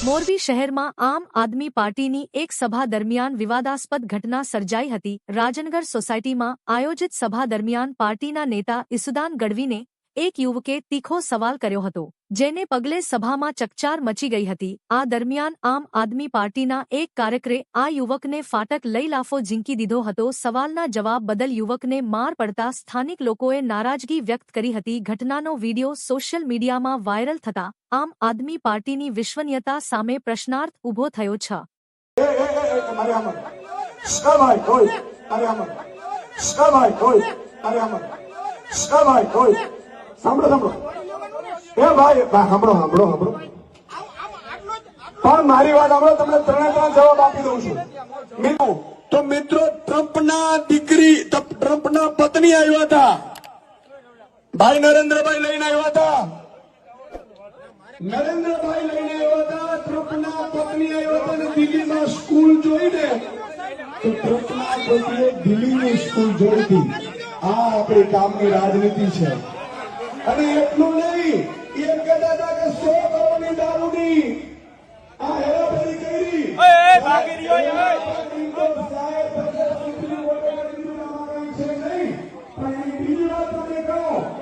મોરબી શહેરમાં આમ આદમી પાર્ટીની એક સભા દરમિયાન વિવાદાસ્પદ ઘટના સર્જાઈ હતી. રાજનગર સોસાયટીમાં આયોજિત સભા દરમિયાન પાર્ટીના નેતા ઈસુદાન ગઢવીને એક યુવકે તીખો સવાલ કર્યો હતો, જેને પગલે સભામાં ચકચાર મચી ગઈ હતી. આ દરમિયાન આમ આદમી પાર્ટીના એક કાર્યકરે આ યુવકને ફાટક લઈ લાફો ઝીંકી દીધો હતો. સવાલના જવાબ બદલ યુવકને માર પડતા સ્થાનિક લોકોએ નારાજગી વ્યક્ત કરી હતી. ઘટનાનો વિડિયો સોશિયલ મીડિયામાં વાયરલ થતા આમ આદમી પાર્ટીની વિશ્વનીયતા સામે પ્રશ્નાર્થ ઊભો થયો છે. સાંભળો સાંભળો. એ ભાઈ સાંભળો સાંભળો સાંભળો. પણ મારી વાત સાંભળો, તમને ત્રણે ત્રણ જવાબ આપી દઉં છું. મિત્રો, તો મિત્રો, ટ્રમ્પના દીકરી ટ્રમ્પના પત્ની આવ્યા હતા. ભાઈ નરેન્દ્રભાઈ લઈને આવ્યા હતા. નરેન્દ્રભાઈ લઈને આવ્યા હતા, ટ્રમ્પના પત્ની આવ્યા હતા અને દિલ્હીમાં સ્કૂલ જોઈને. તો ટ્રમ્પના પત્નીએ દિલ્હીની સ્કૂલ જોઈ હતી. આ આપણી કામની રાજનીતિ છે. અને એટલું નહીં એમ કહેતા હતા કે સો કરોડની દારૂની આ હેરાફેરી કરી. ભાગી રહ્યો સાહેબ પણ એની બીજી વાત તમે કહો.